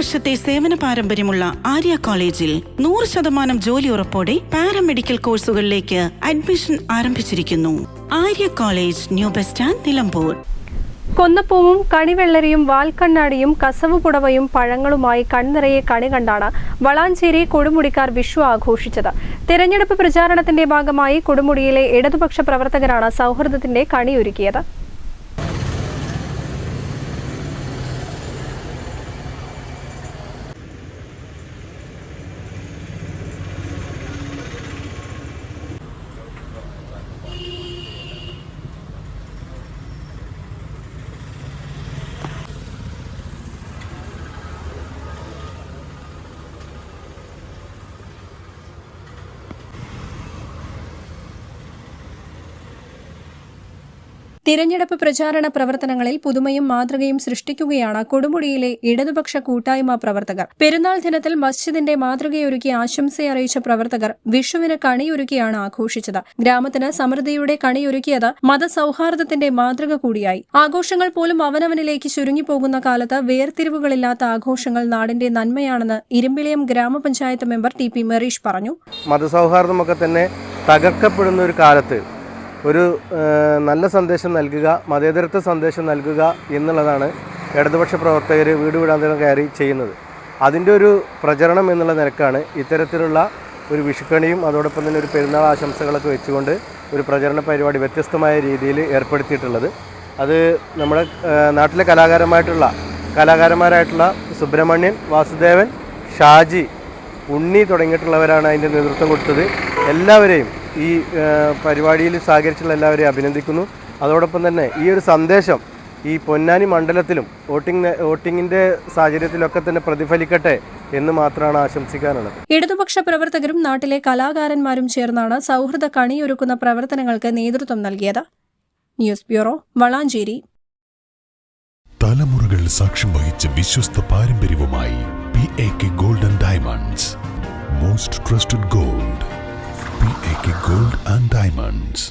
വർഷത്തെ സേവന പാരമ്പര്യമുള്ള ആര്യ കോളേജിൽ നൂറ് ശതമാനം ജോലി ഉറപ്പോടെ പാരാമെഡിക്കൽ കോഴ്സുകളിലേക്ക് അഡ്മിഷൻ ആരംഭിച്ചിരിക്കുന്നു. Arya college new bus stand Nilambur. കൊന്നപ്പൂവും കണിവെള്ളരിയും വാൽക്കണ്ണാടിയും കസവ് പുടവയും പഴങ്ങളുമായി കൺനിറയെ കണി കണ്ടാണ് വളാഞ്ചേരി കൊടുമുടിക്കാർ വിഷു ആഘോഷിച്ചത്. തിരഞ്ഞെടുപ്പ് പ്രചാരണത്തിന്റെ ഭാഗമായി കൊടുമുടിയിലെ ഇടതുപക്ഷ പ്രവർത്തകരാണ് സൗഹൃദത്തിന്റെ കണിയൊരുക്കിയത്. തിരഞ്ഞെടുപ്പ് പ്രചാരണ പ്രവർത്തനങ്ങളിൽ പുതുമയും മാതൃകയും സൃഷ്ടിക്കുകയാണ് കൊടുമുടിയിലെ ഇടതുപക്ഷ കൂട്ടായ്മ പ്രവർത്തകർ. പെരുന്നാൾ ദിനത്തിൽ മസ്ജിദിന്റെ മാതൃകയൊരുക്കി ആശംസയറിയിച്ച പ്രവർത്തകർ വിഷുവിന് കണിയൊരുക്കിയാണ് ആഘോഷിച്ചത്. ഗ്രാമത്തിന് സമൃദ്ധിയുടെ കണിയൊരുക്കിയത് മതസൌഹാർദ്ദത്തിന്റെ മാതൃക കൂടിയായി. ആഘോഷങ്ങൾ പോലും അവനവനിലേക്ക് ചുരുങ്ങിപ്പോകുന്ന കാലത്ത് വേർതിരിവുകളില്ലാത്ത ആഘോഷങ്ങൾ നാടിന്റെ നന്മയാണെന്ന് ഇരുമ്പിളിയം ഗ്രാമപഞ്ചായത്ത് മെമ്പർ ടി പി മെറീഷ് പറഞ്ഞു. മതസൗഹാർദ്ദമൊക്കെ തന്നെ തകർക്കപ്പെടുന്ന ഒരു കാലത്ത് ഒരു നല്ല സന്ദേശം നൽകുക മതേതരത്വ സന്ദേശം നൽകുക എന്നുള്ളതാണ് ഇടതുപക്ഷ പ്രവർത്തകർ വീട് വീടാന്തരം കയറി ചെയ്യുന്നത്. അതിന്റെ ഒരു പ്രചരണം എന്നുള്ള നിരക്കാണ് ഇത്തരത്തിലുള്ള ഒരു വിഷുക്കണിയും അതോടൊപ്പം തന്നെ ഒരു പെരുന്നാൾ ആശംസകളൊക്കെ വെച്ചുകൊണ്ട് ഒരു പ്രചരണ പരിപാടി വ്യത്യസ്തമായ രീതിയിൽ ഏർപ്പെടുത്തിയിട്ടുള്ളത്. അത് നമ്മുടെ നാട്ടിലെ കലാകാരന്മാരായിട്ടുള്ള കലാകാരന്മാരായിട്ടുള്ള സുബ്രഹ്മണ്യൻ വാസുദേവൻ ഷാജി ഉണ്ണി തുടങ്ങിയിട്ടുള്ളവരാണ് അതിന്റെ നേതൃത്വം കൊടുത്തത്. എല്ലാവരെയും ഈ പരിപാടിയിൽ സഹകരിച്ചുള്ള എല്ലാവരെയും അഭിനന്ദിക്കുന്നു. അതോടൊപ്പം തന്നെ ഈ ഒരു സന്ദേശം ഈ പൊന്നാനി മണ്ഡലത്തിലും വോട്ടിംഗ് വോട്ടിങ്ങിന്റെ സാഹചര്യത്തിലൊക്കെ തന്നെ പ്രതിഫലിക്കട്ടെ എന്ന് മാത്രമാണ് ആശംസിക്കാനുള്ളത്. ഇടതുപക്ഷ പ്രവർത്തകരും നാട്ടിലെ കലാകാരന്മാരും ചേർന്നാണ് സൗഹൃദ കണിയൊരുക്കുന്ന പ്രവർത്തനങ്ങൾക്ക് നേതൃത്വം നൽകിയത്. News bureau Valanchery. തലമുറകൾ സാക്ഷ്യം വഹിച്ച വിശ്വസ്ത പാരമ്പര്യവുമായി P A K golden diamonds most trusted gold P A K gold and diamonds